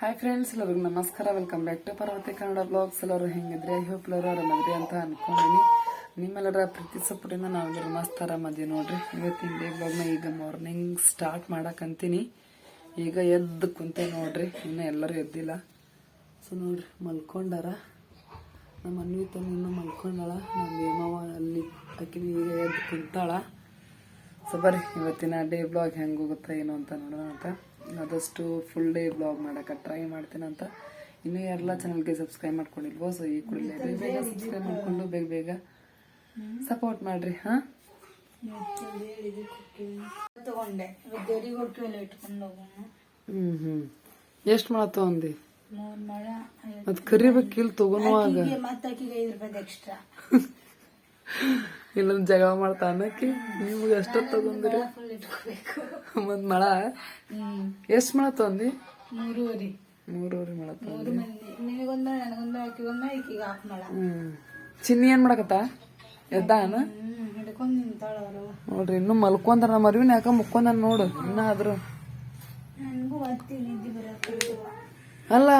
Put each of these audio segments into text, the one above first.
Hi friends ಎಲ್ಲರಿಗೂ ನಮಸ್ಕಾರ. Welcome back to Parvati Kannada blogs ಎಲ್ಲರೂ ಹೆಂಗಿದ್ರೆ? ಐ ಹೋಪ್ ಎಲ್ಲರೂ ಆರಾಮದ್ರಿ ಅಂತ ಅನ್ಕೊಂಡಿನಿ. ನಿಮ್ಮೆಲ್ಲರ ಪ್ರೀತಿ ಸಪೋರ್ಟಿಂದ ನಾವೆಲ್ಲರೂ ಮಸ್ತ್ ಆರಾಮದಿ ನೋಡ್ರಿ. ಇವತ್ತಿನ ಡೇ ಬ್ಲಾಗ್ನ ಈಗ ಮಾರ್ನಿಂಗ್ ಸ್ಟಾರ್ಟ್ ಮಾಡಕಂತೀನಿ. ಈಗ ಎದ್ದು ಕುಂತೆ ನೋಡ್ರಿ. ಇನ್ನು ಎಲ್ಲರೂ ಎದ್ದಿಲ್ಲ. ಸೊ ನೋಡ್ರಿ, ಮಲ್ಕೊಂಡಾರ. ನಮ್ಮ ಅನ್ವಿ ಇನ್ನೂ ಮಲ್ಕೊಂಡಾಳ. ನಮ್ಮ ಹೇಮವ ಅಲ್ಲಿ ಆಕಿನ ಈಗ ಎದ್ದು ಕುಂತಾಳ. ಸೊ ಬರ್ರಿ, ಇವತ್ತಿನ ಡೇ ಬ್ಲಾಗ್ ಹೆಂಗೆ ಹೋಗುತ್ತಾ ಏನು ಅಂತ ನೋಡೋಣ ಅಂತ. ಆದಷ್ಟು ಫುಲ್ ಡೇ ಬ್ಲಾಗ್ ಮಾಡಕ್ಕೆ ಟ್ರೈ ಮಾಡ್ತೀನಂತ ಇನ್ನೂ ಎಲ್ಲ ಚಾನಲ್ಗೆ ಸಬ್ಸ್ಕ್ರೈಬ್ ಮಾಡ್ಕೊಂಡಿಲ್ವೋ ಸೊ ಈ ಕೂಡಲೇ ಬೇಗ ಬೇಗ ಸಬ್ಸ್ಕ್ರೈಬ್ ಮಾಡಿಕೊಂಡು ಬೇಗ ಬೇಗ ಸಪೋರ್ಟ್ ಮಾಡ್ರಿ ಹಾಂ? ಹ್ಞೂ ಹ್ಞೂ ಎಷ್ಟು ಮಾಡ ತೊಗೊಂಡಿ ಅದು ಕರಿಬೇಕಿಲ್ಲ ತಗೊಳುವಾಗ ಇಲ್ಲೊಂದು ಜಗಳ ಮಾಡ್ತಾ ಅನ್ನಕ್ಕೆ ನಿಮ್ಗೆ ಎಷ್ಟು ತಗೊಂಡ್ರಿ ಒಂದ್ ಮಳ? ಎಷ್ಟ್ ಮಳ ತಂದಿ? ಮೂರುವರೆ. ಮೂರುವರೆ ಮಳ ತಂದಿ. ನಿನಗೊಂದ ನನಗೊಂದ ಆಕಿಗೊಂದ ಆಕಿಗೆ ಹಾಕ್ ಮಳ. ಚಿನ್ನಿ ಏನು ಮಾಡಕತ್ತ? ಎದ್ದಾನ ನೋಡ್ರಿ ಇನ್ನು ಮಲ್ಕೊಂತಾರ ನಮ್ಮ ಅರಿವಿನ ಯಾಕ ಮುಕ್ಕೊಂದ ನೋಡು ಇನ್ನ ಆದ್ರು. ಅಲ್ಲ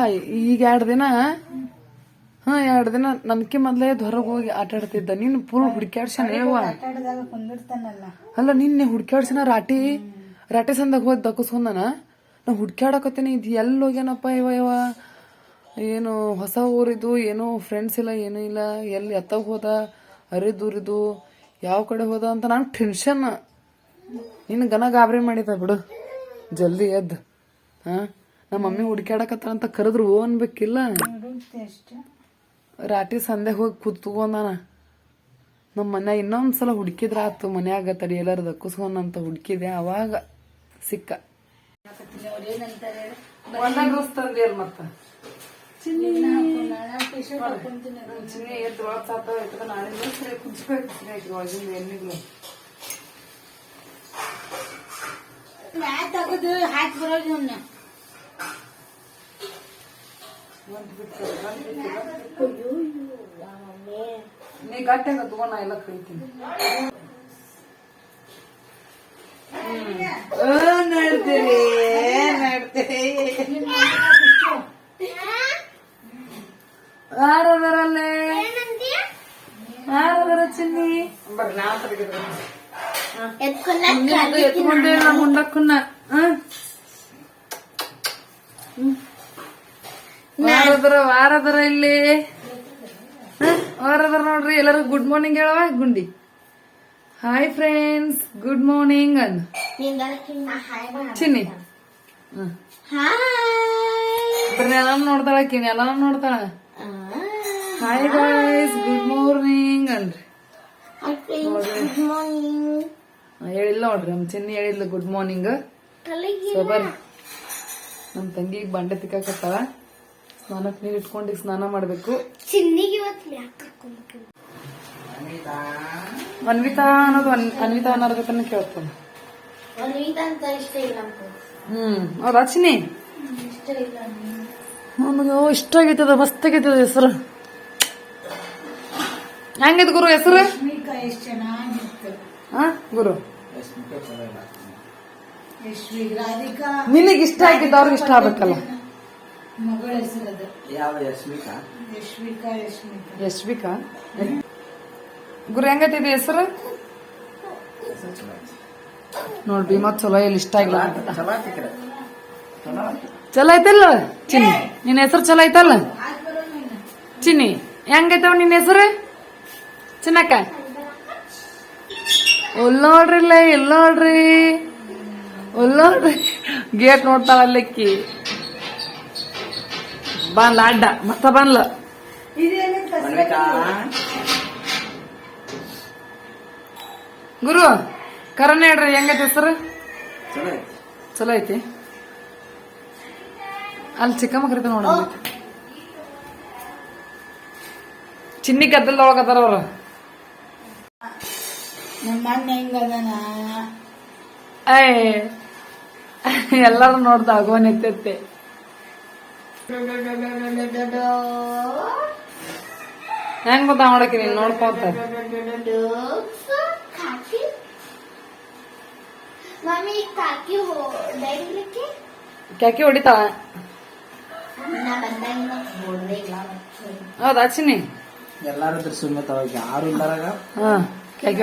ಈಗ ಎರಡು ದಿನ ಹಾ ಎರಡು ದಿನ ನನ್ಕಿ ಮೊದ್ಲೇ ಹೊರಗೆ ಹೋಗಿ ಆಟ ಆಡ್ತಿದ್ದ. ನೀನು ಫುಲ್ ಹುಡ್ಕ್ಯಾಡ್ಸನ ಅಲ್ಲ ನಿನ್ನೆ ಹುಡ್ಕ್ಯಾಡ್ಸನ ರಾಟಿ? ರಾಟಿ ಸಂದಾಗ ಹೋಗಿ ದಕ್ಕಸ್ಕೊಂಡನ ನಾ ಹುಡ್ಕ್ಯಾಡಕತ್ತೇನೆ ಇದು ಎಲ್ಲಿ ಹೋಗ್ಯಾನಪ್ಪ ಇವ ಇವ? ಏನು ಹೊಸ ಊರಿದು ಏನೋ ಫ್ರೆಂಡ್ಸ್ ಇಲ್ಲ ಏನೂ ಇಲ್ಲ. ಎಲ್ಲಿ ಎತ್ತಾಗ ಹೋದ? ಅರಿದೂರಿದು ಯಾವ ಕಡೆ ಹೋದ ಅಂತ ನಾನು ಟೆನ್ಷನ್ ನಿನ್ನ ಗನ ಗಾಬರಿ ಮಾಡಿದ ಬಿಡು. ಜಲ್ದಿ ಎದ್ದು. ಹಾಂ ನಮ್ಮ ಮಮ್ಮಿ ಹುಡ್ಕ್ಯಾಡಕತ್ತ ಅಂತ ಕರೆದ್ರು ಓ ಅನ್ಬೇಕಿಲ್ಲ? ರಾಟಿ ಸಂದೆ ಹೋಗಿ ಕೂತ್ಕೊಂಡಾನ ನಮ್ಮ ಮನ್ಯಾಗ ಇನ್ನೊಂದ್ಸಲ ಹುಡುಕಿದ್ರ ಆತು ಮನ್ಯಾಗ ತಡಿ ಎಲ್ಲಾರು ಅಂತ ಹುಡುಕಿದೆ ಅವಾಗ ಸಿಕ್ಕ. ಚಿನ್ನಿ. ಎದ್ದು ನಾಳೆ ಒಳಗಿಂದ ಮ್ಯಾತ್ ತೆಗೆದು ಹಾಕಿ ಬರೋದು ನೀ ಗಟ್ಟಿಯಾಗ ತಗೊಂಡ್ ನಾ ಎಲ್ಲ ಕಳಿತೀನಿ ನಡ್ತೀರಿ ನಡ್ತೀರಿ ಯಾರದಾರಲ್ಲೇ? ಯಾರದಾರ ಚಿನ್ನಿ? ಬರ್ರಿ ನಾ ಎತ್ಕೊಂಡೆ ನಾ ಮುಂಡಕ್ಕನ್ನ ವಾರದರ ವಾರದರ ಇಲ್ಲಿ? ವಾರದರ ನೋಡ್ರಿ ಎಲ್ಲರೂ ಗುಡ್ ಮಾರ್ನಿಂಗ್ ಹೇಳವ ಗುಂಡಿ. ಹಾಯ್ ಫ್ರೆಂಡ್ಸ್ ಗುಡ್ ಮಾರ್ನಿಂಗ್ ಅಂದ್. ಚಿನ್ನಿ. ಎಲ್ಲ ನೋಡ್ತಾಳ ಕಿನ್ ಎಲ್ಲ ನೋಡ್ತಾಳ. ಹಾಯ್ ಬಾಯ್ಸ್ ಗುಡ್ ಮಾರ್ನಿಂಗ್ ಅನ್ರಿ ಹಾ, ಹೇಳಿಲ್ಲ ನೋಡ್ರಿ ನಮ್ ಚಿನ್ನಿ ಹೇಳಿದ್ಲು ಗುಡ್ ಮಾರ್ನಿಂಗ್ ಸೊ ಬರ್ರಿ ನಮ್ ತಂಗಿಗ್ ಬಂಡೆ ತಿಕ್ಕಾಕತ್ತಾಳ. ಸ್ನಾನಕ್ ನೀರು ಇಟ್ಕೊಂಡು ಸ್ನಾನ ಮಾಡಬೇಕು. ಅನ್ವಿತಾ ಅನ್ನೋದು ಅನ್ವಿತಾ ಅನ್ವಿತಾ ಜೊತೆ ಕೇಳ್ತಾನೆ ಹ್ಮ್ ಹೌದಾ ಚಿನ್ನಿ? ನನಗೆ ಇಷ್ಟ ಆಗೈತದ ಮಸ್ತ್ ಆಗೈತದ ಹೆಸರು. ಹೆಂಗಿದ್ ಗುರು ಹೆಸರು? ಹಾ ಗುರು? ನಿನಗೆ ಇಷ್ಟ ಆಗಿದ್ದ ಅವ್ರಿಗೆ ಇಷ್ಟ ಆಗ್ಬೇಕಲ್ಲ ಮಗಳ ಹೆಸರದು ಯಾವ ಯಶ್ಮಿಕಾ ಯಶ್ವಿಕಾ? ಯಶ್ಮಿಕಾ. ಯಶ್ವಿಕಾ? ಗುರು ಹೆಂಗೈತಿದೆ ಹೆಸರು? ನೋಡ್ ಭೀಮಾ ಚಲೋ ಎಲ್ಲಿ ಇಷ್ಟ ಆಗಿಲ್ಲ. ಚಲೋ ಐತಲ್ಲ? ಚಿನ್ನಿ ನಿನ್ನ ಹೆಸರು ಚಲೋ ಐತಲ್ಲ? ಚಿನ್ನಿ ಹೆಂಗೈತವ ನಿನ್ನ ಹೆಸರು? ಚಿನ್ನಕ್ಕ. ಉಲ್ ನೋಡ್ರಿ ಇಲ್ಲ ನೋಡ್ರಿ. ಉಲ್ ನೋಡ್ರಿ. ಗೇಟ್ ನೋಡ್ತಾಳ ಅಲ್ಲಕ್ಕಿ ಬಂದ್ಲ ಅಡ್ಡ. ಮತ್ತ ಬಂದ್ಲ? ಗುರು ಕರನ ಹೇಳ್ರಿ ಹೆಂಗೈತಿ ಹೆಸರು? ಚಲೋ ಐತಿ. ಅಲ್ಲಿ ಚಿಕ್ಕಮ್ಮ ಕರಿತ ನೋಡ ಚಿನ್ನಿ ಗದ್ದಲ್ದೊಳಗ ಅದಾರ ಅವ್ರ. ಏ ಎಲ್ಲಾರು ನೋಡ್ತಾ ಆಗೋನ್ ಎತ್ತೈತೆ ಹೆಂಗ್ ಗೊತ್ತಾ ಮಾಡಕ್ಕೆ ನೀನ್ ನೋಡ್ಕೊಂತ ಮಮ್ಮಿ ಕಾಕಿ ಡೈಲಿಕ್ಕೆ ಕ್ಯಾಕಿ ಹೊಡಿತಾಳ ನಾ ಬಂದಾಗ ನೋಡ್ದೆ ಇಲ್ಲ ಹೌದಾ ಚಿನ್ನಿ ಎಲ್ಲಾರು ಇದ್ರ ಸುಮ್ಮನೆ ಅವಾಗ ಯಾರು ಇಲ್ಲಾರಾಗ ಹಾ ಕ್ಯಾಕೆ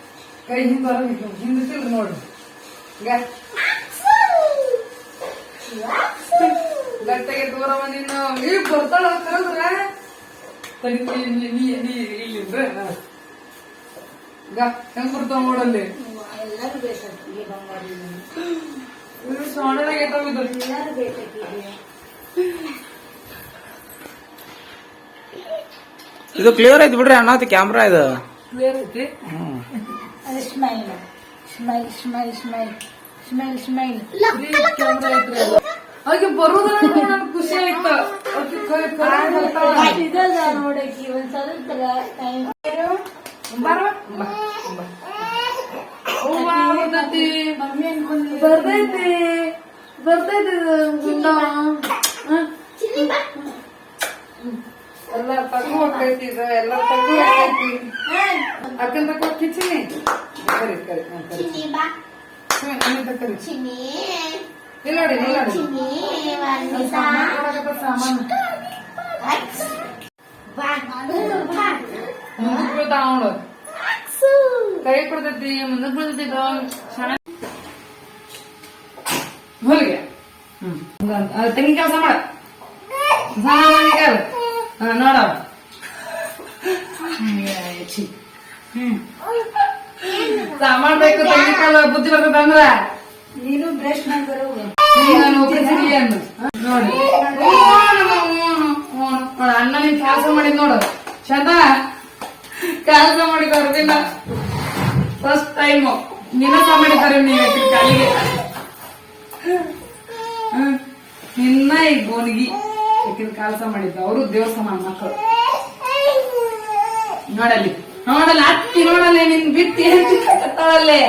ಕೈ ಹಿಂದ ಹಿಂದಿಸಿಲ್ ನೋಡ್ರಿ ಗಟ್ಟೆಗೆ ದೂರ ಬಂದಿನ ಈ ಬರ್ತಾಳ ಕರೆದ್ರ? ಹೆಂಗ್ ಬರ್ತಾವ ನೋಡಲ್ಲಿ? ಎಲ್ಲರೂ ಸೊಂಡದಾಗ ಏಟಾವಿದ್ರು ಎಲ್ಲರೂ ಬೇಕಾಗಿದೆ ಇದು ಕ್ಲಿಯರ್ ಐತಿ ಬಿಡ್ರಿ ಅಣ್ಣ ಕ್ಯಾಮ್ರಾ ಇದು. ಕ್ಲಿಯರ್ ಐತಿ smile smile smile smile smile smile. ಆಕೆ ಬರುದ್ರ ನನ್ ಖುಷಿ ಆಯ್ತು. ನೋಡಕ್ಕೆ ಒಂದ್ ಸ್ವಲ್ಪ ಟೈಮ್ ಬರ್ತೈತಿ. ಬರ್ತೈತಿ ಎಲ್ಲ ತಗೋ ಹೋಗ್ತೈತಿ ಎಲ್ಲ ತಗೋ ಹೋಗ್ತೈತಿ ಕರಿ ಕರಿ ಹ್ಮ್, ಕರಿ ಹ್ಮ್, ಇನ್ನೊಂದ್ ಕರಿ ಇಲ್ಲ ನೋಡಿ ಇಲ್ಲ ನೋಡಿ ಸಾಮಾನ್ ಕೊಡಕತ್ತ ಸಾಮಾನು ಮುಂದಕ್ಕೆ ಬೀಳ್ತಾವ ನೋಡು ಕೈ ಕೊಡ್ತೈತಿ ಮುಂದಕ್ಕೆ ಬೀಳ್ತೈತಿ ಇದು ಸಣ್ಣ ಹೊಲಿಗೆ ಹ್ಮ್ ಅದು ತೆಂಗಿನ ಕೆಲಸ ಮಾಡ ಸಾಮಾನ್ಯ ಹಾ ನೋಡ ಸಾಮಾನ್ ಬೇಕು ಬುದ್ಧಿ ಬರ್ತದ ಅಂದ್ರ? ನೀನು ಬ್ರಷ್ ಮಾಡ್ಬರೋ? ನೋಡಿ. ಅಣ್ಣ ನಿನ್ ಕೆಲಸ ಮಾಡಿದ್ ನೋಡು. ಚಂದ? ಕೆಲಸ ಮಾಡಿ ಅರ್ವಿಲ್ಲ ಫಸ್ಟ್ ಟೈಮ್ ನಿನ್ನ ಮಾಡಿದ್ದಾರೆ ನೀವು ಕಾಲಿಗೆ. ನಿನ್ನ ಈ ಗೋನಿಗಿ ಕೆಲಸ ಮಾಡಿದ್ದ. ಅವರು ದೇವ್ರ ಸಮಾನ ಮಕ್ಕಳು. ನೋಡಲ್ಲಿ. ನೋಡಲ್ಲ ಅತ್ತಿ ನೋಡಲ್ಲ ನಿನ್ ಬಿತ್ತಿ ಕತ್ತಾಳಲ್ಲೇ.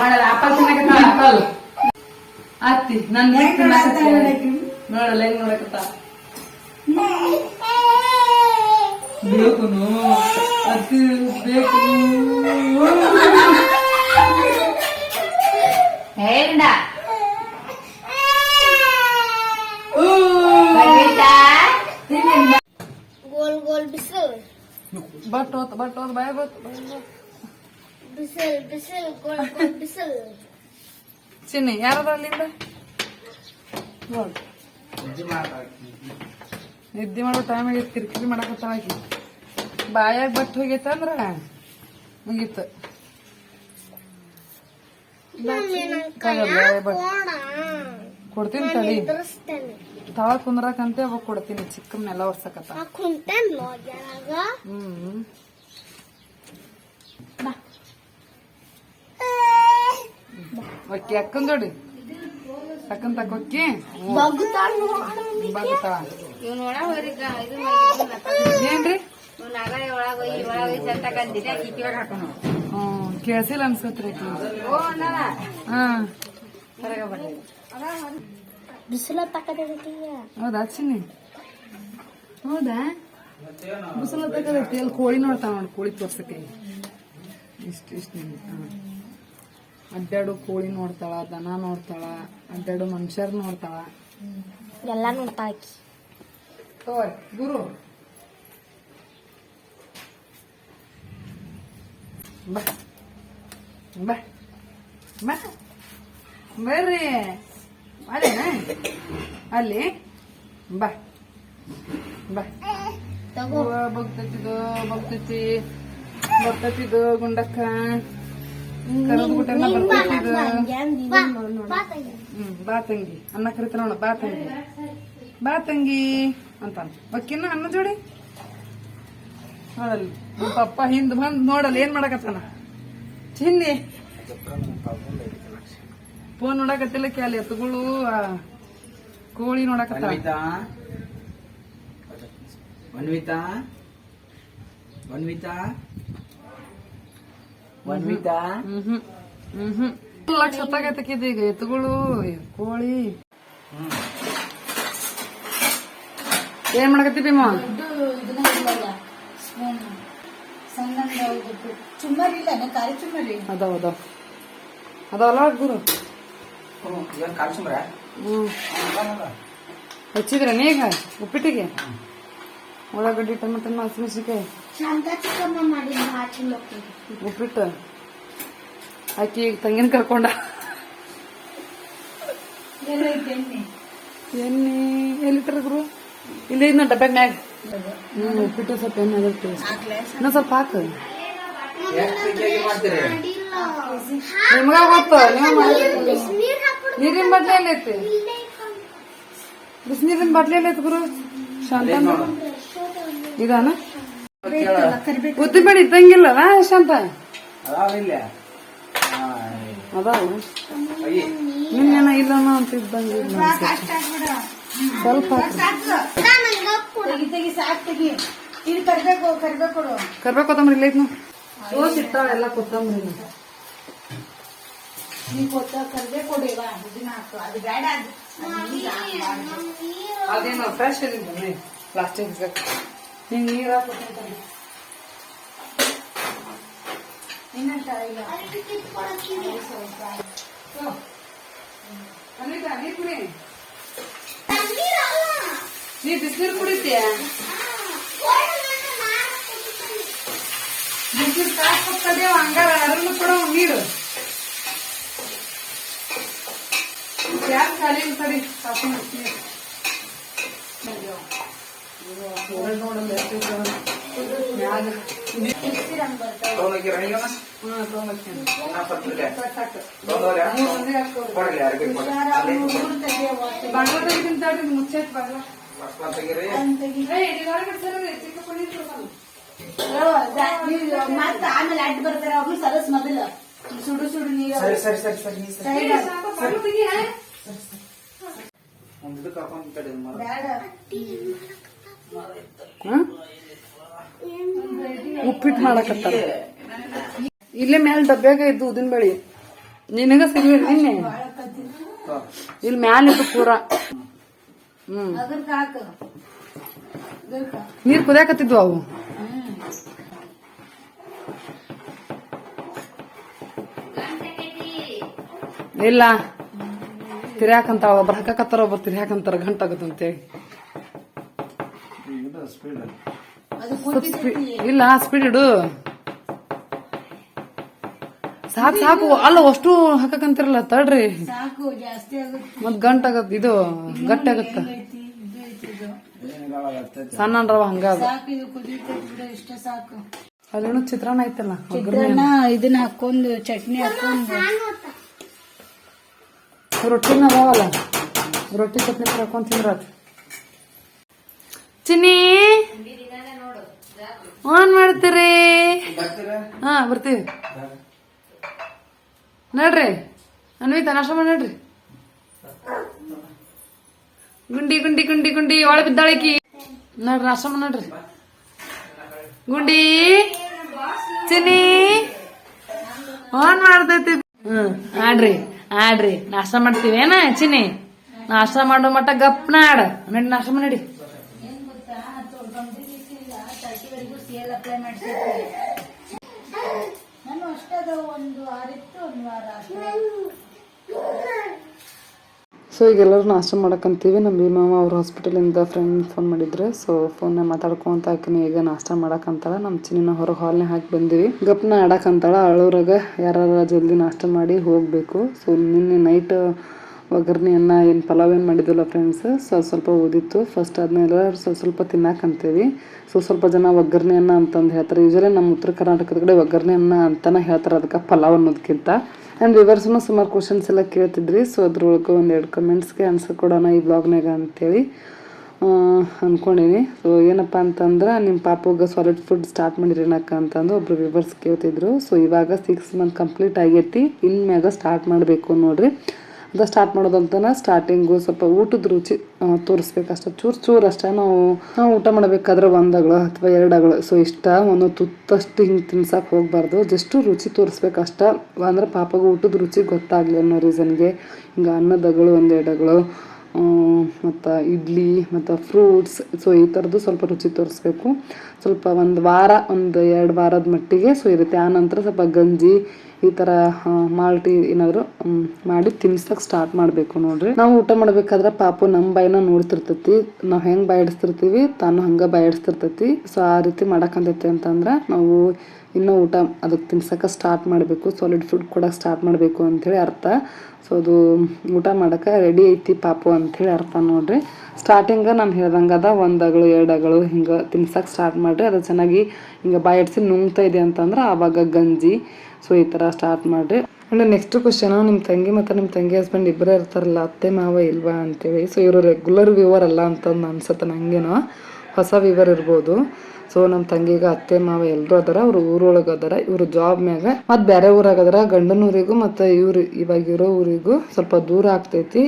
ಮಾಡಲ್ಲ ಅಪ್ಪ ತಿನ್ನಕತ್ತಾಳ ಅತ್ತಿ ನನ್ ಹೆಂಗ್ ನೋಡಲ್ಲ ಹೆಂಗ್ ನೋಡಕತ್ತ ಬೇಕು ಅತ್ತಿ ಬೇಕು ಹೇಳ ಬಟ್ ಹೋತ್ ಬಟ್ ಹೋತ್ ಬಾಯ್ ಬತ್ ಬಿಸಿಲ್ ಬಿಸಿಲ್ ಗೋಲ್ ಗೋಲ್ ಬಿಸಿಲ್ ಚಿನ್ನಿ ಯಾರದ ಅಲ್ಲಿಂದ ನೋಡ್ ನಿದ್ದೆ ಮಾಡೋ ಟೈಮ್ ಆಗೈತಿ ಕಿರಿಕಿರಿ ಮಾಡಕತ್ತಾಳ ಆಕಿ ಬಾಯಾಗ ಬಟ್ ಹೋಗೈತ ಅಂದ್ರ ಮುಗೀತು. ತಗೊಳ್ಳಿ, ಬಟ್. ಕೊಡ್ತೀನಿ ತಡಿ. ತಳ ಕುಂದ್ರಕಂತೆ ಅವಾಗ ಕೊಡ್ತೀನಿ ಚಿಕ್ಕಮ್ನೆಲ್ಲ ಒರ್ಸಕತ್ತ. ಹ್ಮ್. ಒಕ್ಕಿ ಅಕ್ಕನ್ ದೊಡ್ಡಿ. ಅಕ್ಕನ್ ತಕ್ಕೊಕ್ಕಿ ಬಗ್ತಾಳ ಏನ್ರಿ? ಹ್ಮ್ ಕೇಳಿಲ್ಲ ಅನ್ಸತ್ರಿ ಹಾ. ಹೊರಗ ಬರ್ಲಿ ಬಿಸಿಲ ತಕ್ಕದೀಯ ಹೌದಾ ಚಿನ್ನಿ? ಹೌದಾ? ತಗದೈತಿ ಅಲ್ಲಿ ಕೋಳಿ ನೋಡ್ತಾವ ನೋಡಿ ಕೋಳಿ ತೋರ್ಸಕ್ಕೆ. ಇಷ್ಟ ಇಷ್ಟ ಅಡ್ಡಾಡು ಕೋಳಿ ನೋಡ್ತಾಳ ದನ ನೋಡ್ತಾಳ ಅಡ್ಡಾಡು ಮನುಷ್ಯರ್ ನೋಡ್ತಾಳ. ಎಲ್ಲ ನೋಡ್ತಾಕಿ ಗುರು. ಬಾ. ಬಾ. ಬಾ. ಬರ್ರಿ. ಅಲ್ಲೇನ ಅಲ್ಲಿ. ಬಾ. ಬಾ. ಬಗ್ತೈತಿದು ಬಗ್ತೈತಿ ಬರ್ತೈತಿದು ಗುಂಡಕ್ಕ. ಬಾತಂಗಿ ಬಿಟ್ಟೆಲ್ಲ ಬರ್ತೈತಿದು ಹ್ಮ್ ಬಾ ತಂಗಿ. ಅನ್ನ ಕರಿತ ನೋಡ ಬಾ ತಂಗಿ. ಅಂತ ತಂಗಿ ಅಂತಾನ ಬಕ್ಕಿನ ಅನ್ನ ಜೋಡಿ? ನೋಡಲ್ಲಿ. ಪಪ್ಪ ಹಿಂದ್ ಬಂದ್ ನೋಡಲ್ಲ ಏನ್ ಮಾಡಕತ್ತಾನ? ಚಿನ್ನಿ. ಫೋನ್ ನೋಡಕತ್ತಿಲ್ಲ ಅಲ್ಲಿ ಎತ್ತುಗಳು ಕೋಳಿ ನೋಡಕತ್ತಾವ ವನ್ವಿತಾ ವನ್ವಿತಾ ವನ್ವಿತಾ ಹ್ಮ್ ಹ್ಮ್ ಲಕ್ಷ ಹೊತ್ತಾಗೈತಕ್ಕಿದ ಈಗ ಎತ್ತುಗಳು ಕೋಳಿ. ಏನ್ ಮಾಡಕತ್ತಿ ಭೀಮ? ಚುಮ್ಮರಿ ಇಲ್ಲ ಖಾಲಿ ಚುಮ್ಮರಿ? ಅದಾವ ಅದಾವ ಅದಾವಲ್ಲ ಗುರು? ಹಚ್ಚಿದ್ರ ನೀಗ ಉಪ್ಪಿಟ್ಟಿಗೆ? ಉಳ್ಳಾಗಡ್ಡಿ ಟೊಮೆಟೊ ಮಾಡಿ ಹಾಕಿ ಉಪ್ಪಿಟ್ಟು? ಆಕಿ ಈಗ ತಂಗಿನ ಕರ್ಕೊಂಡ. ಎಣ್ಣೆ. ಎಲ್ಲಿಟ್ರ ಗುರು? ಇಲ್ಲಿ ಇದ್ನ ಡಬ್ಬೆ ಮ್ಯಾಗ. ಉಪ್ಪಿಟ್ಟು ಸ್ವಲ್ಪ ಎಣ್ಣೆ ಅದ್ರ ಟೇಸ್ಟ್ ಇನ್ನೊಂದ್ ಸ್ವಲ್ಪ ಹಾಕು. ನಿಮ್ಗ ಗೊತ್ತು ನೀವು ನೀರಿನ ಬಾಟ್ಲಿ ಎಲ್ಲ ಐತಿ. ಬಿಸಿನೀರಿನ ಬಾಟ್ಲಿ ಎಲ್ಲ ಐತಿ ಗುರು. ಶಾಂತ ಇದಾನ? ಉದ್ದಿಬೇಡಿ ಇದ್ದಂಗಿಲ್ಲ ಶಾಂತ? ಅದಾವ ಇಲ್ಲ. ಅದಾವ? ಅಯ್ಯ. ನಿನ್ನೇನ ಇಲ್ಲನ ಅಂತ ಇದ್ದಂಗೆ. ಸ್ವಲ್ಪ ಕರ್ಬೇಕು ಕೊತ್ತಂಬರಿ ಇಲ್ಲ ಸೋಸ್ ಇಟ್ಟಾಳ ಎಲ್ಲ ಕೊತ್ತಂಬರಿ ನೀ ಕೊಟ್ಟ ಕರ್ಬೇಕು ಕೊಡು ದಿನ ಇದನ್ನ ಹಾಕು. ಅದು ಬೇಡ ಅದು. ಅದೇನೋ ಫ್ರೆಶ್ ಇದೆ ಪ್ಲಾಸ್ಟಿಕ್ ನೀನು ನೀರು ಹಾಕ್ಬಿಟ್ಟು ಇನ್ನಂತ ಇಲ್ಲ? ಅನಿತಾ ನೀರ್ ಕುಡಿ. ನೀ ಬಿಸಿನೀರು ಕುಡಿತೀಯ? ಬಿಸಿನೀರು ಕಾಸ್ಕೊತದೆ ಹಂಗಾರ ಅದ್ರಲ್ಲೂ ಕೂಡ ನೀರು. ಯಾಕೆ ಖಾಲಿ ಇಲ್ಲ ತಡಿ ಕಾಫಿ ಮಾಡ್ತೀನಿ ನೋಡಲ್ಲ ಎಷ್ಟು ಮ್ಯಾಗ ತಗೊಂಡೋಗಿ ರಣಿಗಮ್ಮ ಹ್ಞೂ ತೊಗೊಂಬರ್ತೀನಿ ನಾ ಸ್ವಲ್ಪ ಇಲ್ಲೇ. ಸಾಕು ತಗೊಂಡೋಗ್ಯಾ? ಮೂರು ಮಂದಿ ಹಾಕ್ಕೊಡು. ಕೊಡ್ಲಿ ಯಾರಿಗೆ ಕೊಡ್ಲಿ ಅಲ್ಲೇ ಕೊಡ್ಲಿ. ಬಾಗ್ಲ ತೆಗಿತೀನಿ ತಡ್ರಿ ಮುಚ್ಚೈತ್ ಬಾಗ್ಲ ಮಸ್ತ್ ತೆಗೀರಿ ಏಯ್, ಇದು ಹೊರಗಡೆ ಸರಿ, ಚಿಕ್ಕ ಪುಡಿ ಇಟ್ಕೊತಾನೆ. ಮತ್ತೆ ಆಮೇಲೆ ಅಡ್ಡ ಬರ್ತಾರೆ ಅವ್ರು ಸರಸ್ ಮೊದಲು ಸುಡು ಸುಡು ನೀರು ಸರಿ ಸರಿ ಸರಿ ಸರಿ ನೀ ಸರಿ ಉಪ್ಪಿಟ್ಟು ಮಾಡಕತ್ತಾರ. ಇಲ್ಲೇ ಮ್ಯಾಲ ಡಬ್ಬ್ಯಾಗ ಇದ್ದು ಉದಿನ ಬೇಳಿ. ನಿನಗ ಸಿಗ್ಲಿ ನಿನ್ನೆ. ಇಲ್ಲಿ ಮ್ಯಾಲ ಇದ್ದು ಪೂರ. ಹ್ಮ್. ನೀರ್ ಕುದಿಯಾಕತ್ತಿದ್ವು ಅವು. ಇಲ್ಲ. ತಿರ್ಯಾಕಂತ ಒಬ್ರು ಹಾಕಕತ್ತಾರ ಒಬ್ರು ತಿರ್ಯಾಕಂತಾರ ಸ್ಪೀಡ್ ಇಲ್ಲ ಸ್ಪೀಡ್ ಇಡು. ಸಾಕು ಸಾಕು ಅಲ್ಲ ಅಷ್ಟು ಹಾಕಕಂತಿರಲ್ಲ ತಡ್ರಿ. ಸಾಕು ಜಾಸ್ತಿ ಆಗುತ್ತೆ. ಮತ್ ಗಂಟಾಗತ್ ಇದು ಗಟ್ಟಿ ಆಗತ್ತ? ಐತಿ ಇದು ಇದು. ಸಣ್ಣ ರವ ಹಂಗ ಅದ. ಸಾಕು ಇದು ಕುದಿತೈತಿ ಬಿಡು ಇಷ್ಟ ಸಾಕು. ಅಲ್ಲೇನು ಚಿತ್ರಾನ್ನ ಐತಲ್ಲ ಇದನ್ನ ಹಾಕೊಂಡು ಚಟ್ನಿ ಹಾಕೊಂಡು ರೊಟ್ಟಿನ ಅದಾವಲ್ಲ ರೊಟ್ಟಿ ಚಟ್ನಿ ಹಾಕೊಂಡ್ ತಿಂದ್ರಾತ್ ಚಿನ್ನಿ ಆನ್ ಮಾಡ್ತೀರಿ ಹಾ ಬರ್ತೀವಿ ನೋಡ್ರಿ ಅನ್ವಿತ ನಾಶ ಮಾಡಿ ನೋಡ್ರಿ ಗುಂಡಿ ಗುಂಡಿ ಗುಂಡಿ ಗುಂಡಿ ಒಳ ಬಿದ್ದಾಳಕಿ ನೋಡ್ರಿ ನಾಶ ಮಾಡಿ ನೋಡ್ರಿ ಗುಂಡಿ ಚಿನ್ನಿ ಆನ್ ಮಾಡ್ತೈತಿ ಹ್ಮ್ ಆಡ್ರಿ ಆಡ್ರಿ, ನಾಷ್ಟ ಮಾಡ್ತೀವಿ. ಏನ ಚಿನ್ನಿ ನಾಷ್ಟ ಮಾಡೋ ಮಟ್ಟ ಗಪ್ನ ಆಡ. ನಡಿ, ನಾಷ್ಟ ಮಾಡಿ ನಾನು ಒಂದು ಆರಿತ್ತು, ಒಂದು ವಾರ ಸೊ ಈಗ ಎಲ್ಲರೂ ನಾಷ್ಟ ಮಾಡಕ್ಕಂತೀವಿ ನಮ್ಮ ಭೀಮಮ್ಮ ಅವ್ರ ಹಾಸ್ಪಿಟಲಿಂದ ಫ್ರೆಂಡ್ ಫೋನ್ ಮಾಡಿದ್ರು. ಸೊ ಫೋನ್ನ ಮಾತಾಡ್ಕೊಂತ ಆಕಿನ ಈಗ ನಾಷ್ಟ ಮಾಡಕ್ಕಂತಾಳ ನಮ್ಮ ಚಿನ್ನ ಹೊರ ಹಾಲ್ನೇ ಹಾಕಿ ಬಂದಿವಿ. ಗಪ್ನ ಆಡಕ್ಕಂತಾಳ ಅಳೋರಾಗ ಯಾರ ಜಲ್ದಿ ನಾಷ್ಟ ಮಾಡಿ ಹೋಗಬೇಕು. ಸೊ ನಿನ್ನೆ ನೈಟ್ ಒಗ್ಗರಣೆಯನ್ನ ಏನು ಪಲಾವ್ ಏನು ಮಾಡಿದ್ದಿಲ್ಲ ಫ್ರೆಂಡ್ಸ್ ಸೊ ಸ್ವಲ್ಪ ಓದಿತ್ತು ಫಸ್ಟ್ ಆದ್ಮೇಲೆ ಸ್ವಲ್ಪ ಸ್ವಲ್ಪ ತಿನ್ನಕ್ಕಂತೀವಿ ಸೊ ಸ್ವಲ್ಪ ಜನ ಒಗ್ಗರಣೆಯನ್ನ ಅಂತಂದು ಹೇಳ್ತಾರೆ. ಯೂಶಲಿ ನಮ್ಮ ಉತ್ತರ ಕರ್ನಾಟಕದ ಕಡೆ ಒಗ್ಗರಣೆಯನ್ನ ಅಂತಾನೆ ಹೇಳ್ತಾರೆ. ಅದಕ್ಕೆ ಪಲಾವ್ ಅನ್ನೋದಕ್ಕಿಂತ ಆ್ಯಂಡ್ ವಿವರ್ಸ್ನು ಸುಮಾರು ಕ್ವಶನ್ಸ್ ಎಲ್ಲ ಕೇಳ್ತಿದ್ರಿ. ಸೊ ಅದ್ರೊಳಗೆ ಒಂದೆರಡು ಕಮೆಂಟ್ಸ್ಗೆ ಆನ್ಸರ್ ಕೊಡೋಣ ಈ ಬ್ಲಾಗ್ನಾಗ ಅಂತೇಳಿ. ಅಂದ್ಕೊಂಡೀನಿ ಸೊ ಏನಪ್ಪ ಅಂತಂದ್ರೆ ನಿಮ್ಮ ಪಾಪಗೆ ಸಾಲಿಡ್ ಫುಡ್ ಸ್ಟಾರ್ಟ್ ಮಾಡಿರಿ ಏನಕ್ಕ ಅಂತಂದು ಒಬ್ರು ವಿವರ್ಸ್ ಕೇಳ್ತಿದ್ರು. ಸೊ ಇವಾಗ ಸಿಕ್ಸ್ ಮಂತ್ ಕಂಪ್ಲೀಟ್ ಆಗೈತಿ. ಇನ್ಮ್ಯಾಗ ಸ್ಟಾರ್ಟ್ ಮಾಡಬೇಕು ನೋಡ್ರಿ. ಅದ ಸ್ಟಾರ್ಟ್ ಮಾಡೋದಂತನ ಸ್ಟಾರ್ಟಿಂಗು ಸ್ವಲ್ಪ ಊಟದ ರುಚಿ ತೋರಿಸ್ಬೇಕು ಅಷ್ಟೇ. ಚೂರು ಚೂರು ಅಷ್ಟೇ. ನಾವು ನಾವು ಊಟ ಮಾಡಬೇಕಾದ್ರೆ ಒಂದಗಳು ಅಥವಾ ಎರಡಗಳು ಸೊ ಇಷ್ಟ ಒಂದು ತುತ್ತಷ್ಟು ಹಿಂಗೆ ತಿನ್ಸಕ್ಕೆ ಹೋಗ್ಬಾರ್ದು. ಜಸ್ಟು ರುಚಿ ತೋರಿಸ್ಬೇಕು ಅಷ್ಟೇ. ಅಂದ್ರೆ ಪಾಪಗೆ ಊಟದ ರುಚಿ ಗೊತ್ತಾಗಲಿ ಅನ್ನೋ ರೀಸನ್ಗೆ ಹಿಂಗೆ ಅನ್ನದಗಳು ಒಂದೆರಡಗಳು ಮತ್ತು ಇಡ್ಲಿ, ಮತ್ತು ಫ್ರೂಟ್ಸ್ ಸೊ ಈ ಥರದ್ದು ಸ್ವಲ್ಪ ರುಚಿ ತೋರಿಸ್ಬೇಕು. ಸ್ವಲ್ಪ ಒಂದು ವಾರ, ಒಂದು ಎರಡು ವಾರದ ಮಟ್ಟಿಗೆ. ಸೊ ಇರುತ್ತೆ ಆ ನಂತರ ಸ್ವಲ್ಪ ಗಂಜಿ ಈ ಥರ ಮಾಲ್ಟಿ ಏನಾದರೂ ಮಾಡಿ ತಿನ್ಸಕ್ ಸ್ಟಾರ್ಟ್ ಮಾಡಬೇಕು ನೋಡ್ರಿ. ನಾವು ಊಟ ಮಾಡ್ಬೇಕಾದ್ರೆ ಪಾಪು ನಮ್ಮ ಬಾಯಿನ ನೋಡ್ತಿರ್ತೈತಿ. ನಾವು ಹೆಂಗೆ ಬಾಯಿಡಿಸ್ತಿರ್ತೀವಿ, ತಾನು ಹಂಗೆ ಬಾಯಿಡಿಸ್ತಿರ್ತೈತಿ. ಸೊ ಆ ರೀತಿ ಮಾಡಕ್ಕಂತೈತಿ ಅಂತಂದ್ರೆ ನಾವು ಇನ್ನೂ ಊಟ ಅದಕ್ಕೆ ತಿನ್ಸಕ್ಕೆ ಸ್ಟಾರ್ಟ್ ಮಾಡಬೇಕು. ಸಾಲಿಡ್ ಫುಡ್ ಕೊಡೋಕೆ ಸ್ಟಾರ್ಟ್ ಮಾಡಬೇಕು ಅಂಥೇಳಿ ಅರ್ಥ. ಸೊ ಅದು ಊಟ ಮಾಡೋಕೆ ರೆಡಿ ಐತಿ ಪಾಪು ಅಂಥೇಳಿ ಅರ್ಥ ನೋಡ್ರಿ. ಸ್ಟಾರ್ಟಿಂಗ್ ನಾನು ಹೇಳ್ದಂಗೆ ಅದ ಒಂದಗಳು ಎರಡಗಳು ಹಿಂಗೆ ತಿನ್ಸಕ್ಕೆ ಸ್ಟಾರ್ಟ್ ಮಾಡಿರಿ. ಅದು ಚೆನ್ನಾಗಿ ಹಿಂಗೆ ಬಾಯಿಡ್ಸಿ ನುಂಗ್ತಾ ಇದೆ ಅಂತಂದ್ರೆ ಆವಾಗ ಗಂಜಿ ಸೊ ಈ ಥರ ಸ್ಟಾರ್ಟ್ ಮಾಡಿರಿ. ಆ್ಯಂಡ್ ನೆಕ್ಸ್ಟ್ ಕ್ವಶನ್ ನಿಮ್ಮ ತಂಗಿ ಮತ್ತು ನಿಮ್ಮ ತಂಗಿ ಹಸ್ಬೆಂಡ್ ಇಬ್ಬರೇ ಇರ್ತಾರಲ್ಲ, ಅತ್ತೆ ಮಾವ ಇಲ್ವಾ ಅಂತೇಳಿ. ಸೊ ಇವರು ರೆಗ್ಯುಲರ್ ವ್ಯೂವರ್ ಅಲ್ಲ ಅಂತಂದು ಅನ್ಸುತ್ತೆ ನನಗೇನೋ ಹೊಸ ವ್ಯೂವರ್ ಇರ್ಬೋದು. ಸೊ ನಮ್ಮ ತಂಗಿಗೆ ಅತ್ತೆ ಮಾವ ಎಲ್ಲರೂ ಅದಾರ, ಅವ್ರು ಊರೊಳಗೆ ಅದಾರ. ಇವರು ಜಾಬ್ ಮ್ಯಾಗ ಮತ್ತು ಬೇರೆ ಊರಾಗ ಅದಾರ ಗಂಡನ ಊರಿಗೂ ಮತ್ತು ಇವ್ರು ಇವಾಗ ಇರೋ ಊರಿಗೂ ಸ್ವಲ್ಪ ದೂರ ಆಗ್ತೈತಿ.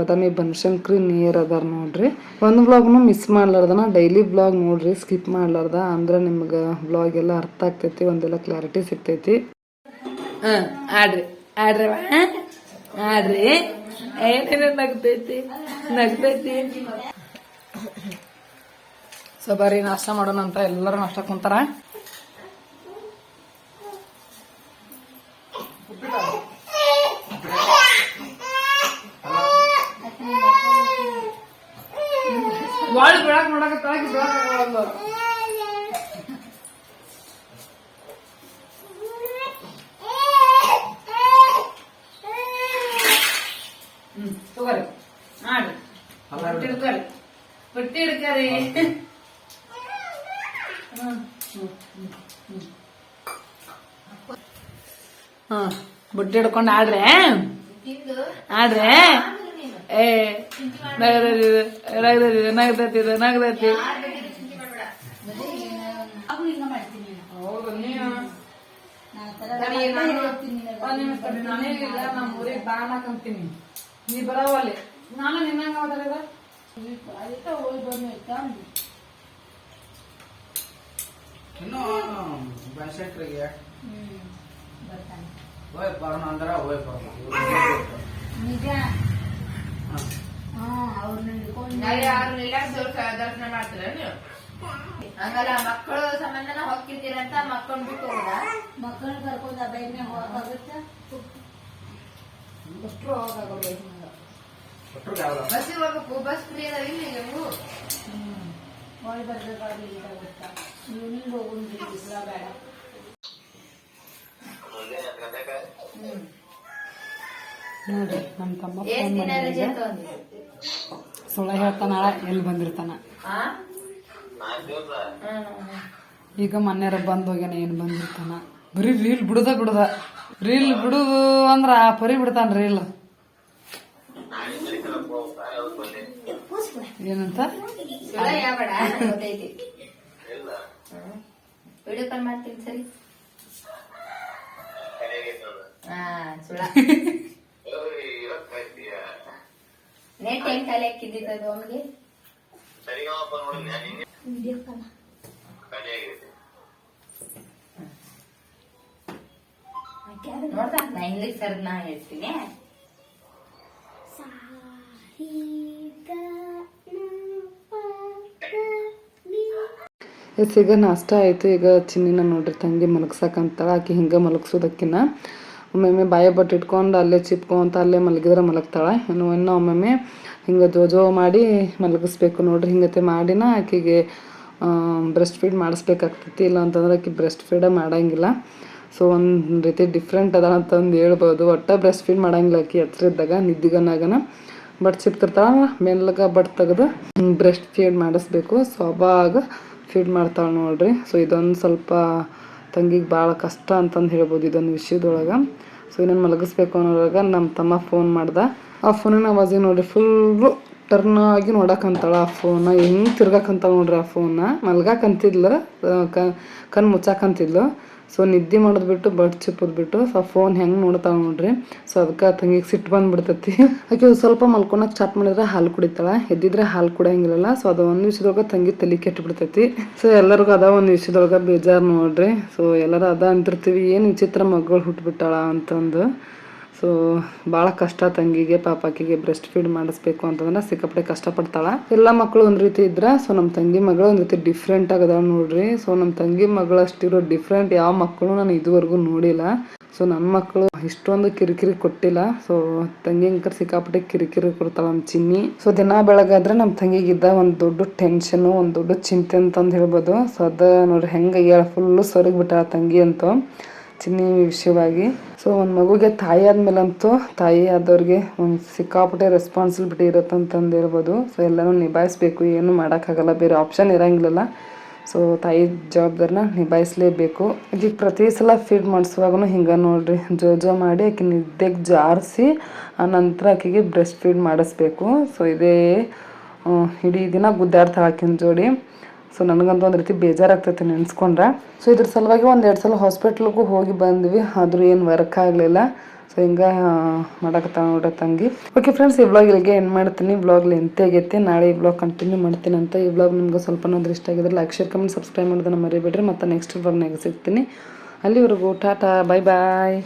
ಬದಾಮಿ ಬನಶಂಕರಿ ನಿಯರ್ ಅದಾರ ನೋಡ್ರಿ. ಒಂದು ಬ್ಲಾಗ್ನು ಮಿಸ್ ಮಾಡ್ಲಾರ್ದನ ಡೈಲಿ ಬ್ಲಾಗ್ ನೋಡ್ರಿ ಸ್ಕಿಪ್ ಮಾಡ್ಲಾರ್ದ. ಅಂದ್ರೆ ನಿಮ್ಗೆ ಬ್ಲಾಗ್ ಎಲ್ಲ ಅರ್ಥ ಆಗ್ತೈತಿ, ಒಂದೆಲ್ಲ ಕ್ಲಾರಿಟಿ ಸಿಗ್ತೈತಿ. ಆಡ್ರಿ ಆಡ್ರಿ. ಆಡ್ರಿ. ಏನೇನು ನಗ್ತೈತಿ ನಗ್ತೈತಿ. ಸೊ, ಬರ್ರಿ, ನಾಷ್ಟ ಮಾಡೋಣ ಅಂತ ಎಲ್ಲರೂ ನಾಷ್ಟ ಕುಂತಾರ. ಬಾಳ್ ಬಿಡಾಕ್ ತಾಗಿ ಬಿಡಾಕ್ ಆಗಲ್ಲ ಹಾ. ಬುಟ್ಟಿ ಹಿಡ್ಕೊಂಡು ಆಡ್ರೆ? ಆಡ್ರೆ? ಏ ನಗದ ನಗದೈತಿ ನಗದೈತಿ ನಗದೈತಿ ಅವು ಹಿಂಗ ಮಾಡ್ತೀನಿ ನಾನು. ನಾನೇನಿಲ್ಲ ನಮ್ಮ ಊರಿಗೆ ಬಾಣಕಂತೀನಿ ನೀ ಬರೋವಲ್ಲಿ ನಾನು ನಿನ್ನಂಗ ಮಾತಾಡಿದ ಇನ್ನು ಬನಶಂಕರಿಗೆ ಹ್ಮ್ ಬರ್ತಾನೆ ಹೋಯ್ ಬರೋಣ ಅಂದ್ರ ಹೋಯ್ ಬರೋಣ ನಿಜ ದರ್ಶನ ಮಾಡ್ತೀರ ನೀವು? ಹಂಗಲ್ಲ ಮಕ್ಕಳು ಸಂಬಂಧನ ಹೋಗ್ತಿದ್ದೀರಂತ ಮಕ್ಕಳನ್ನ ಬಿಟ್ಟು ಹೋದ ಮಕ್ಕಳನ್ನ ಕರ್ಕೊಂಡ ಮ್ಯಾಗ ಹೋಗಕ್ಕಾಗುತ್ತಾ ಅಷ್ಟು ಹೋಗಾಗಲ್ಲ ಹೋಗ್ಬೇಕು ಬಸ್ ಫ್ರೀ ಅದಾವ ಇಲ್ಲಿ ನೀವು? ಹ್ಮ್ ಹೊಳ್ ಬರ್ಬೇಕಾದ್ರೆ ಇದಾಗುತ್ತಾ ಇವನಿಗೆ ಹೋಗುನ್ ಬಿಸಿಲ ಬೇಡ ನೋಡ್ರಿ ನಮ್ಮ ತಮ್ಮ ಫೋನ್ ಸುಳ್ಳ ಹೇಳ್ತಾನ ಎಲ್ಲಿ ಬಂದಿರ್ತಾನ? ಈಗ ಮೊನ್ನೆರ ಬಂದ್ ಹೋಗ್ಯಾನ ಏನ್ ಬಂದಿರ್ತಾನ? ಬರೀ ರೀಲ್ ಬಿಡುದ ಬಿಡುದ. ರೀಲ್ ಬಿಡುದು ಅಂದ್ರ ಪರಿ ಬಿಡ್ತಾನ ರೀಲ್. ಏನಂತ? ವಿಡಿಯೋ ಕಾಲ್ ಮಾಡ್ತೀನಿ ಸರಿ? ನೆಟ್ ಹೆಂಗ್ ತಲೆ ಅದು ಅವನಿಗೆ ನೋಡ್ದ? ನಾ ಇಂಗ್ಲಿಷ್ ಸರ್ ನಾ ಹೇಳ್ತೀನಿ ಎಸ್, ಈಗ ನಾಷ್ಟ ಆಯಿತು. ಈಗ ಚಿನ್ನಿನ ನೋಡ್ರಿ, ತಂಗಿ ಮಲಗ್ಸಕ್ಕಂತಾಳ ಆಕಿ ಹಿಂಗೆ ಮಲಗ್ಸೋದಕ್ಕಿನ್ನ ಒಮ್ಮೊಮ್ಮೆ ಬಾಯ ಬಟ್ ಇಟ್ಕೊಂಡು ಅಲ್ಲೇ ಚಿಪ್ಕೊಂತ ಅಲ್ಲೇ ಮಲಗಿದ್ರೆ ಮಲಗ್ತಾಳೆ. ಇನ್ನು, ಇನ್ನೂ ಒಮ್ಮೊಮ್ಮೆ ಹಿಂಗೆ ಜೋಜೋ ಮಾಡಿ ಮಲಗಿಸ್ಬೇಕು ನೋಡ್ರಿ. ಹಿಂಗತೆ ಮಾಡಿನ ಆಕಿಗೆ ಬ್ರೆಸ್ಟ್ ಫೀಡ್ ಮಾಡಿಸ್ಬೇಕಾಗ್ತೈತಿ. ಇಲ್ಲ ಅಂತಂದ್ರೆ ಆಕಿ ಬ್ರೆಸ್ಟ್ ಫೀಡ ಮಾಡಂಗಿಲ್ಲ. ಸೊ ಒಂದು ರೀತಿ ಡಿಫ್ರೆಂಟ್ ಅದ ಅಂತಂದು ಹೇಳ್ಬೋದು. ಒಟ್ಟು ಬ್ರೆಸ್ಟ್ ಫೀಡ್ ಮಾಡಂಗಿಲ್ಲ ಆಕೆ ಹತ್ರ ಇದ್ದಾಗ, ನಿದ್ದಿಗನಾಗನ. ಬಟ್ ಚಿಪ್ತಿರ್ತಾಳ ಮೆಲ್ಲಗ ಬಟ್ ತೆಗೆದು ಬ್ರೆಸ್ಟ್ ಫೀಡ್ ಮಾಡಿಸ್ಬೇಕು. ಸೊ ಅವಾಗ ಫೀಡ್ ಮಾಡ್ತಾಳೆ ನೋಡ್ರಿ. ಸೊ ಇದೊಂದು ಸ್ವಲ್ಪ ತಂಗಿಗೆ ಭಾಳ ಕಷ್ಟ ಅಂತಂದು ಹೇಳ್ಬೋದು ಇದೊಂದು ವಿಷಯದೊಳಗೆ. ಸೊ ಇನ್ನೊಂದು ಮಲಗಿಸ್ಬೇಕು ಅನ್ನೋವಾಗ ನಮ್ಮ ತಮ್ಮ ಫೋನ್ ಮಾಡ್ದೆ. ಆ ಫೋನಿನ ಆವಾಜಿಗೆ ನೋಡ್ರಿ ಫುಲ್ಲು ಟರ್ನ್ ಆಗಿ ನೋಡಕ್ಕಂತಾಳೆ ಆ ಫೋನ ಹೆಂಗೆ ತಿರ್ಗಾಕಂತಾಳೆ ನೋಡ್ರಿ ಆ ಫೋನ ಮಲ್ಗಾಕಂತಿದ್ಲು ಕಣ್ಣು ಮುಚ್ಚಾಕಂತಿದ್ಲು. ಸೊ ನಿದ್ದೆ ಮಾಡೋದು ಬಿಟ್ಟು ಬಟ್ ಚಿಪ್ಪದು ಬಿಟ್ಟು ಸೊ ಫೋನ್ ಹೆಂಗೆ ನೋಡ್ತಾಳೆ ನೋಡ್ರಿ? ಸೊ ಅದಕ್ಕೆ ತಂಗಿಗೆ ಸಿಟ್ಟು ಬಂದ್ಬಿಡ್ತೈತಿ. ಆಕೆ ಸ್ವಲ್ಪ ಮಲ್ಕೊಳಕ್ಕೆ ಸ್ಟಾರ್ಟ್ ಮಾಡಿದ್ರೆ ಹಾಲು ಕುಡಿತಾಳ. ಎದ್ದಿದ್ರೆ ಹಾಲು ಕುಡಿಯಂಗಿಲ್ಲ ಸೊ ಅದು ಒಂದು ವಿಷಯದೊಳಗೆ ತಂಗಿ ತಲೆ ಕೆಟ್ಟು ಬಿಡ್ತೈತಿ ಸೊ ಎಲ್ಲರಿಗೂ ಅದ ಒಂದು ವಿಷಯದೊಳಗೆ ಬೇಜಾರು ನೋಡ್ರಿ. ಸೊ ಎಲ್ಲರೂ ಅದ ಅಂತಿರ್ತೀವಿ. ಏನು ವಿಚಿತ್ರ ಮಗಳು ಹುಟ್ಬಿಟ್ಟಾಳ ಅಂತಂದು. ಸೊ ಭಾಳ ಕಷ್ಟ ತಂಗಿಗೆ, ಪಾಪಾಕಿಗೆ ಬ್ರೆಸ್ಟ್ ಫೀಡ್ ಮಾಡಿಸ್ಬೇಕು ಅಂತಂದ್ರೆ ಸಿಕ್ಕಾಪಟ್ಟೆ ಕಷ್ಟಪಡ್ತಾಳೆ. ಎಲ್ಲ ಮಕ್ಕಳು ಒಂದು ರೀತಿ ಇದ್ರೆ ಸೊ ನಮ್ಮ ತಂಗಿ ಮಗಳು ಒಂದು ರೀತಿ ಡಿಫ್ರೆಂಟ್ ಆಗದ ನೋಡ್ರಿ. ಸೊ ನಮ್ಮ ತಂಗಿ ಮಗಳು ಅಷ್ಟಿರೋ ಡಿಫ್ರೆಂಟ್ ಯಾವ ಮಕ್ಕಳು ನಾನು ಇದುವರೆಗೂ ನೋಡಿಲ್ಲ. ಸೊ ನನ್ನ ಮಕ್ಕಳು ಇಷ್ಟೊಂದು ಕಿರಿಕಿರಿ ಕೊಟ್ಟಿಲ್ಲ. ಸೊ ತಂಗಿ ಅಂಕರ್ ಸಿಕ್ಕಾಪಟ್ಟೆ ಕಿರಿಕಿರಿ ಕೊಡ್ತಾಳೆ ನಮ್ಮ ಚಿನ್ನಿ. ಸೊ ದಿನ ಬೆಳಗಾದ್ರೆ ನಮ್ಮ ತಂಗಿಗಿದ್ದ ಒಂದು ದೊಡ್ಡ ಟೆನ್ಷನು ಒಂದು ದೊಡ್ಡ ಚಿಂತೆ ಅಂತಂದು ಹೇಳ್ಬೋದು. ಸೊ ಅದ ನೋಡ್ರಿ ಹೆಂಗೆ ಫುಲ್ಲು ಸೊರಗಿ ತಂಗಿ ಅಂತೂ. ಚಿನ್ನಿ ವಿಷಯವಾಗಿ. ಸೊ ಒಂದು ಮಗುಗೆ ತಾಯಿ ಆದ್ಮೇಲಂತೂ ತಾಯಿ ಆದವ್ರಿಗೆ ಒಂದು ಸಿಕ್ಕಾಪಟ್ಟೆ ರೆಸ್ಪಾನ್ಸಿಬಿಲಿಟಿ ಇರುತ್ತೆ ಅಂತಂದು ಹೇಳ್ಬೋದು ಸೊ ಎಲ್ಲನೂ ನಿಭಾಯಿಸ್ಬೇಕು. ಏನು ಮಾಡೋಕ್ಕಾಗಲ್ಲ. ಬೇರೆ ಆಪ್ಷನ್ ಇರೋಂಗಿಲ್ಲ ಸೊ ತಾಯಿ ಜವಾಬ್ದಾರಿನ ನಿಭಾಯಿಸಲೇಬೇಕು. ಈಗ ಪ್ರತಿ ಸಲ ಫೀಡ್ ಮಾಡಿಸುವಾಗೂ ಹಿಂಗೆ ನೋಡ್ರಿ. ಜೋ ಜೋ ಮಾಡಿ ಆಕೆ ನಿದ್ದೆಗೆ ಜಾರಿಸಿ ನಂತರ ಆಕೆಗೆ ಬ್ರೆಸ್ಟ್ ಫೀಡ್ ಮಾಡಿಸ್ಬೇಕು. ಸೊ ಇದೇ ಇಡೀ ದಿನ ಗುದ್ದಾಡ್ತಾಳೆ ಆಕಿನ ಜೋಡಿ. ಸೊ ನನಗಂತೂ ಒಂದು ರೀತಿ ಬೇಜಾರಾಗ್ತೈತೆ ನೆನೆಸ್ಕೊಂಡ್ರೆ. ಸೊ ಇದ್ರ ಸಲುವಾಗಿ ಒಂದು ಎರಡು ಸಲ ಹಾಸ್ಪಿಟ್ಲಿಗೂ ಹೋಗಿ ಬಂದ್ವಿ. ಆದರೂ ಏನು ವರ್ಕ್ ಆಗಲಿಲ್ಲ. ಸೊ ಹಿಂಗೆ ಮಾಡಕತ್ತ ನೋಡ್ರಿ ತಂಗಿ. ಓಕೆ ಫ್ರೆಂಡ್ಸ್ ಈ ಬ್ಲಾಗ್ ಇಲ್ಲಿಗೆ ಏನು ಮಾಡ್ತೀನಿ. ಬ್ಲಾಗ್ ಲೆಂತ್ ಆಗೈತಿ. ನಾಳೆ ಈ ಬ್ಲಾಗ್ ಕಂಟಿನ್ಯೂ ಮಾಡ್ತೀನಿ ಅಂತ ಈ ಬ್ಲಾಗ್ ನಿಮ್ಗೆ ಸ್ವಲ್ಪ ಏನಾದ್ರು ಇಷ್ಟ ಆಗಿದ್ರೆ ಲೈಕ್ ಶೇರ್ ಕಮೆಂಟ್ ಸಬ್ಸ್ಕ್ರೈಬ್ ಮಾಡೋದನ್ನ ಮರಿಬೇಡ್ರಿ. ಮತ್ತು ನೆಕ್ಸ್ಟ್ ಬ್ಲಾಗ್ನಾಗ ಸಿಗ್ತೀನಿ. ಅಲ್ಲಿವರೆಗೂ ಟಾಟಾ ಬಾಯ್ ಬಾಯ್